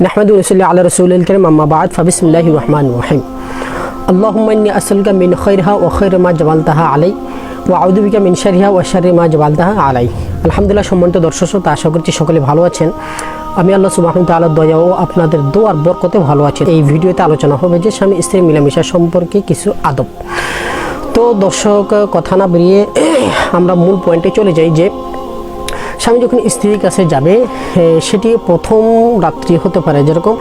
نحمد ونصلي على رسول الكريم أما بعد فبسم الله الرحمن الرحيم اللهم إني أسألك من خيرها وخير ما جبلتها علي وأعوذ بك من شرها وشر ما جبلتها علي আলহামদুলিল্লাহ সম্মানিত দর্শক শ্রোতা আশা করছি সকলে ভালো আছেন আমি আল্লাহ সুবাহ তাআলার দয়া ও আপনাদের দোয়ার বরকতে ভালো আছি এই ভিডিওতে আলোচনা হবে যে স্বামী স্ত্রী মিলামিশা সম্পর্কে কিছু আদব তো দর্শক কথা না বেরিয়ে আমরা মূল পয়েন্টে চলে যাই যে স্বামী যখন স্ত্রীর কাছে যাবে সেটি প্রথম রাত্রি হতে পারে। যেরকম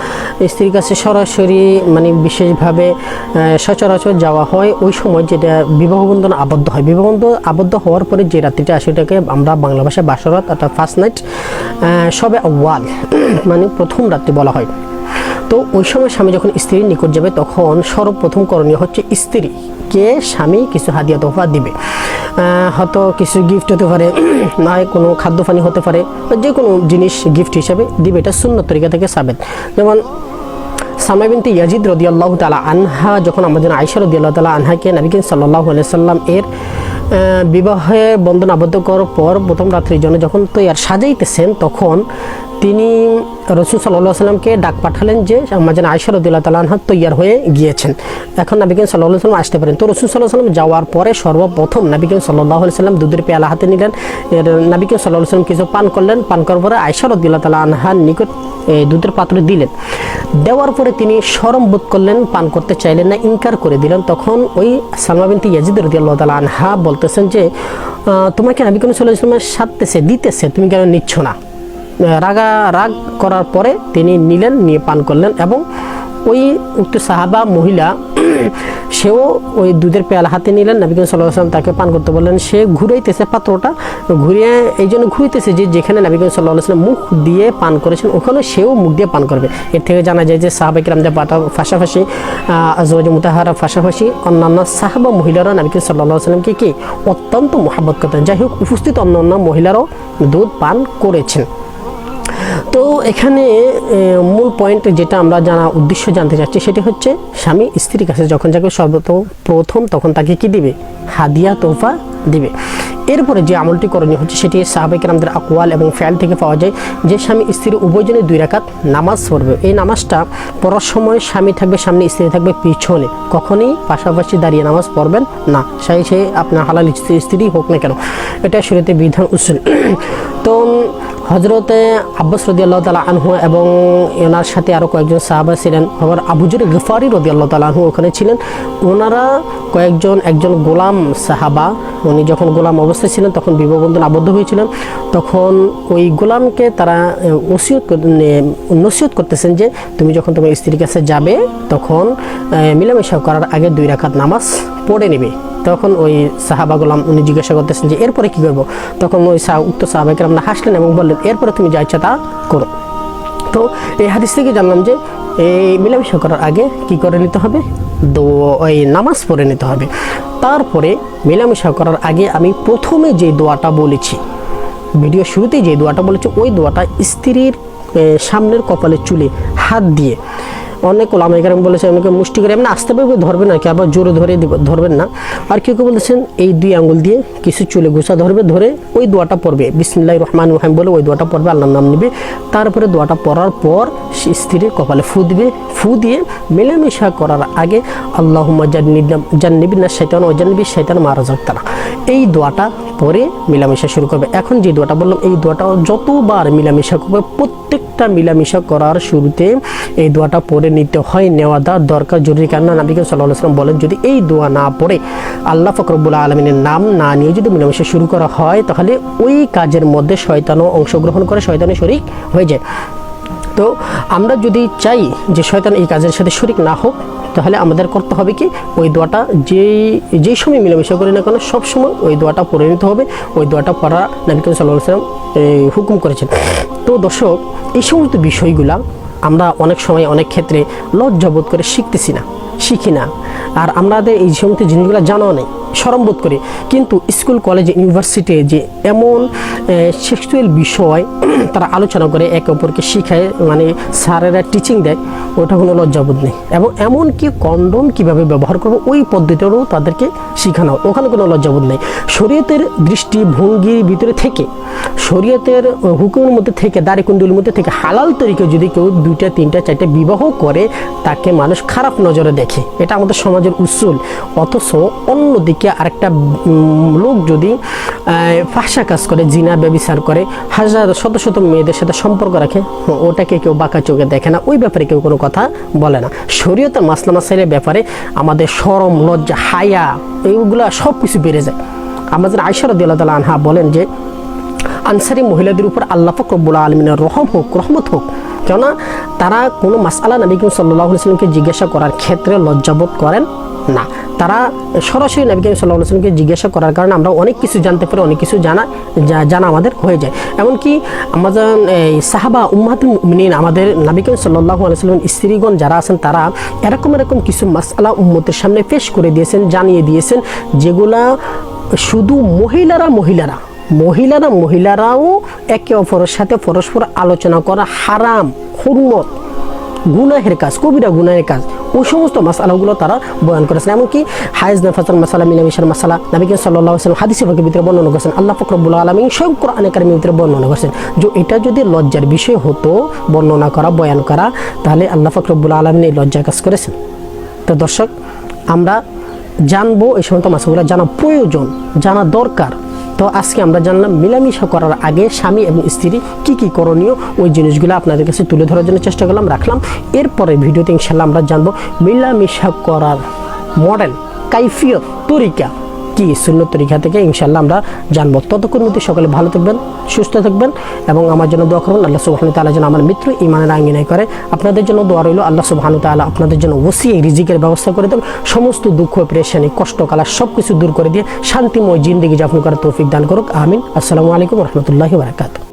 স্ত্রীর কাছে সরাসরি মানে বিশেষভাবে সচরাচর যাওয়া হয় ওই সময় যেটা বিবাহবন্ধন আবদ্ধ হয়। বিবাহবন্ধন আবদ্ধ হওয়ার পরে যে রাত্রিটা আসে ওটাকে আমরা বাংলা ভাষায় বাসরাত অর্থাৎ ফার্স্ট নাইট সবে ওয়াল মানে প্রথম রাত্রি বলা হয়। তো ওই সময় স্বামী যখন স্ত্রীর নিকট যাবে, তখন সর্বপ্রথম করণীয় হচ্ছে স্ত্রী। কে? স্বামী কিছু হাদিয়া তোফা দিবে। হয়তো কিছু গিফট হতে পারে না হয় কোনো খাদ্য পানি হতে পারে যে কোনো জিনিস গিফট হিসাবে দিবে। এটা শূন্য তরিকা থেকে সাবেত। যেমন সামাই বিনতে ইয়াজিদ রদিয়াল্লাহ তালা আনহা, যখন আমাদের আয়সা রদিয়াল্লাহ তালা আনহাকে নবীন সাল্লাহ আলিয়া সাল্লাম এর বিবাহে বন্ধন আবদ্ধ করার পর প্রথম রাত্রির জন্য যখন তৈয়ার সাজাইতেছেন, তখন তিনি রসুল সাল্লাহ সাল্লামকে ডাক পাঠালেন যে আমাদের আয়সা রদিল্লাহ তালা আনহা তৈয়ার হয়ে গিয়েছেন। এখন নাবিকেন সাল্লাহ সাল্লাম আসতে পারেন। তো রসুল সাল্লাহ সাল্লাম যাওয়ার পরে সর্বপ্রথম নাবিকেন সাল্লাহ সাল্লাম দুধের পেয়ালা হাতে নিলেন। নাবিকেন সাল্লাহ সাল্লাম কিছু পান করলেন। পান করার পরে আয়সা রদিল্লাহ তালা আনহার নিকট দুধের পাত্রে দিলেন। দেওয়ার পরে তিনি সরম বোধ করলেন, পান করতে চাইলেন না, ইনকার করে দিলেন। তখন ওই সালমা বিনতি ইয়াজিদ রদিয়াল তালা আনহা বলতেছেন যে তোমাকে নাবিকুল সাল্লাহ ইসলামের সাথতেছে দিতেছে, তুমি কেন নিচ্ছ না? রাগা, রাগ করার পরে তিনি নিলেন, নিয়ে পান করলেন এবং ওই উক্ত সাহাবা মহিলা, সেও ওই দুধের পেয়ালা হাতে নিলেন নবীন সাল্লাহ আসলাম তাকে পান করতে বললেন, সে ঘুরাইতেছে পাত্রটা, ঘুরিয়ে এই জন্য ঘুরিতেছে যে যেখানে নবীন সাল্লাহ আসলাম মুখ দিয়ে পান করেছেন ওখানে সেও মুখ দিয়ে পান করবে। এর থেকে জানা যায় যে সাহাবাইক রামদের পাটা পাশাপাশি আজওয়াজ মুতাহারা পাশাপাশি অন্যান্য সাহাবা মহিলারা নবীন সাল্লাহ আসলামকে কি অত্যন্ত মোহাব্বত করতেন। যাই হোক, উপস্থিত অন্য অন্য মহিলারাও দুধ পান করেছেন। তো এখানে মূল পয়েন্ট যেটা আমরা জানা, উদ্দেশ্য জানতে চাচ্ছি সেটি হচ্ছে স্বামী স্ত্রীর কাছে যখন যাকে সর্বত প্রথম তখন তাকে কি দিবে? হাদিয়া তোফা দিবে। এরপরে যে আমলটি করণীয় হচ্ছে সেটি সাহাবেক আমাদের আকওয়াল এবং ফ্যাল থেকে পাওয়া যায় যে স্বামী স্ত্রী উভয়জনে দুই রাকাত নামাজ পড়বে। এই নামাজটা পড়ার সময় স্বামী থাকবে সামনে স্ত্রী থাকবে পিছনে। কখনই পাশাপাশি দাঁড়িয়ে নামাজ পড়বেন না। সেই সে আপনার হালাল স্ত্রী হোক না কেন, এটা শুরুতে বিধান উসুল। তো হজরতে আব্বাস রদি আল্লাহ তালা আনহু এবং এনার সাথে আরও কয়েকজন সাহাবা ছিলেন। আবার আবুজুর গফারি আল্লাহ তালা আনহু ওখানে ছিলেন। ওনারা কয়েকজন, একজন গোলাম সাহাবা। উনি যখন গোলাম অবস্থায় ছিলেন, তখন বিবাহ বন্ধন আবদ্ধ হয়েছিলেন। তখন ওই গোলামকে তারা ওসিয়ত নসিহত করতেছেন যে, তুমি যখন তোমার স্ত্রীর কাছে যাবে, তখন মিলামেশা করার আগে দুই রাখাত নামাজ পড়ে নেবে। তখন ওই সাহাবা গোলাম উনি জিজ্ঞাসা করতেছেন যে, এরপরে কি করব? তখন ওই উক্ত সাহাবাকে আমরা হাসলেন এবং বললেন, এরপরে তুমি যা ইচ্ছা তা করো। তো এই হাদিস থেকে জানলাম যে, এই মিলামেশা করার আগে কি করে নিতে হবে? দো ওই নামাজ পড়ে নিতে হবে। তারপরে মিলামেশা করার আগে আমি প্রথমে যে দোয়াটা বলেছি, ভিডিও শুরুতেই যে দোয়াটা বলেছি, ওই দোয়াটা স্ত্রীর সামনের কপালে চুলে হাত দিয়ে অনেক ওলামাইকার বলেছে, অনেকে মুষ্টি করে, এমনি আসতে পারবে ধরবেন না কি আবার জোরে ধরে দিব ধরবেন না। আর কেউ কেউ বলেছেন, এই দুই আঙ্গুল দিয়ে কিছু চুলে গুছা ধরবে, ধরে ওই দোয়াটা পড়বে। বিসমিল্লাহ রহমান রহিম বলে ওই দোয়াটা পড়বে, আল্লাহর নাম নেবে। তারপরে দোয়াটা পড়ার পর স্ত্রীর কপালে ফু দিবে। ফু দিয়ে মেলামেশা করার আগে আল্লাহ জান্নিবিনা শৈতান ও জান্নিবি শৈতান মারা তারা। এই দোয়াটা পরে মিলামেশা শুরু করবে। এখন যে দোয়াটা বললাম, এই দোয়াটা যতবার মিলামেশা করবে, প্রত্যেকটা মিলামেশা করার শুরুতে এই দোয়াটা পড়ে নিতে হয়, নেওয়া দা দরকার জরুরি। কেননা নবীকে সাল্লাহ আসলাম বলেন, যদি এই দোয়া না পড়ে, আল্লাহ ফকরবুল আলমিনের নাম না নিয়ে যদি মিলামেশা শুরু করা হয়, তাহলে ওই কাজের মধ্যে শয়তানও অংশগ্রহণ করে, শয়তানের শরিক হয়ে যায়। তো আমরা যদি চাই যে শয়তান এই কাজের সাথে শরিক না হোক, তাহলে আমাদের করতে হবে কি? ওই দোয়াটা যেই যেই সময় মিলামেশা করি না কেন সবসময় ওই দোয়াটা পড়ে নিতে হবে। ওই দোয়াটা পড়া নবী সাল্লাহ সাল্লাম হুকুম করেছেন। তো দর্শক, এই সমস্ত বিষয়গুলা আমরা অনেক সময়, অনেক ক্ষেত্রে লজ্জাবোধ করে শিখতেছি না, শিখি না। আর আমাদের এই সমস্ত জিনিসগুলো জানাও নেই। সরম্বোধ করি। কিন্তু স্কুল, কলেজ ইউনিভার্সিটি যে এমন সেক্সুয়াল বিষয়, তারা আলোচনা করে একে অপরকে শিখায় মানে স্যারেরা টিচিং দেয়, ওটা কোনো লজ্জাবোধ নেই। এবং এমনকি কন্ডম কীভাবে ব্যবহার করব, ওই পদ্ধতিটাও তাদেরকে শেখানো হয়। ওখানে কোনো লজ্জাবোধ নেই। শরীয়তের দৃষ্টিভঙ্গির ভিতরে থেকে, শরীয়তের হুকুমের মধ্যে থেকে দাড়িকুণ্ডুর মধ্যে থেকে, হালাল তরিকে যদি কেউ দুইটা, তিনটা, চারটা বিবাহ করে, তাকে মানুষ খারাপ নজরে দেখে, এটা আমাদের সমাজের উসুল। অথচ অন্যদিকে আরেকটা লোক যদি ফাঁসা কাজ করে, জিনা, ব্যবিচার করে, হাজার, শত শত মেয়েদের সাথে সম্পর্ক রাখে ওটাকে কেউ বাঁকা চোখে দেখে না, ওই ব্যাপারে কেউ কোনো কথা বলে না। শরীয়তের মাসলা মাসাইলের ব্যাপারে আমাদের সরম, লজ্জা, হায়া, এইগুলা সব কিছু বেড়ে যায়। আমাদের আয়সার দিল্লাহ তালা আনহা বলেন যে, আনসারি মহিলাদের উপর আল্লাহ ফকরবুল্লা আলমিনের রহম হোক, রহমত হোক, কেননা তারা কোনো মাসালা নবীকুম সাল্লাহ সাল্লামকে জিজ্ঞাসা করার ক্ষেত্রে লজ্জাবোধ করেন না। তারা সরাসরি নবী করিম সাল্লাহ সাল্লামকে জিজ্ঞাসা করার কারণে আমরা অনেক কিছু জানতে পারি, অনেক কিছু জানা জানা আমাদের হয়ে যায়। এমনকি আমাদের সাহাবা উম্মাতুল মুমিনিন, আমাদের নবী সাল্লাহ আলাইসাল্লাম স্ত্রীগণ যারা আছেন, তারা এরকম এরকম কিছু মাসালা উম্মতের সামনে পেশ করে দিয়েছেন, জানিয়ে দিয়েছেন, যেগুলা শুধু মহিলারা মহিলারা মহিলারা, মহিলারাও একে অপরের সাথে পরস্পর আলোচনা করা হারাম হুরমত গুনাহের কাজ, কবিরা গুনাহের কাজ, ওই সমস্ত মাসালাগুলো তারা বয়ান করেছেন। এমনকি হায়েজ নাফাসাল মাসালা মিলামিশার মাসালা নবীকে সাল্লাহ হাদিসে ভাগের ভিতরে বর্ণনা করেছেন। আল্লাহ ফকরবুল আলমী সব কোরআনে ভিতরে বর্ণনা করেছেন। যে এটা যদি লজ্জার বিষয় হতো, বর্ণনা করা, বয়ান করা, তাহলে আল্লাহ ফকরবুল আলমিন এই লজ্জার কাজ করেছেন। তো দর্শক, আমরা জানব এই সমস্ত মাসাগুলো জানা প্রয়োজন, জানা দরকার। তো আজকে আমরা জানলাম মিলামিশা করার আগে স্বামী এবং স্ত্রী কি কি করণীয়, ওই জিনিসগুলো আপনাদের কাছে তুলে ধরার জন্য চেষ্টা করলাম, রাখলাম। এরপরে ভিডিওতে ইনশাল্লাহ আমরা জানব মিলামিশা করার মডেল কাইফিয়ত, তরিকা কি শূন্য তরিকা থেকে ইনশাল্লাহ আমরা জানব। ততক্ষণ মধ্যে সকলে ভালো থাকবেন, সুস্থ থাকবেন এবং আমার জন্য দোয়া করুন, আল্লাহ সুবাহানু তালা যেন আমার মিত্র ইমানের আঙ্গিনায় করে। আপনাদের জন্য দোয়া রইল, আল্লাহ সুবাহানু তালা আপনাদের জন্য ওসি রিজিকের ব্যবস্থা করে দেন, সমস্ত দুঃখ, প্রেশানি, কষ্ট, কালা সব কিছু দূর করে দিয়ে শান্তিময় জিন্দগি যাপন করার তৌফিক দান করুক, আমিন। আসসালামু আলাইকুম রহমতুল্লাহি বারাকাতুহ।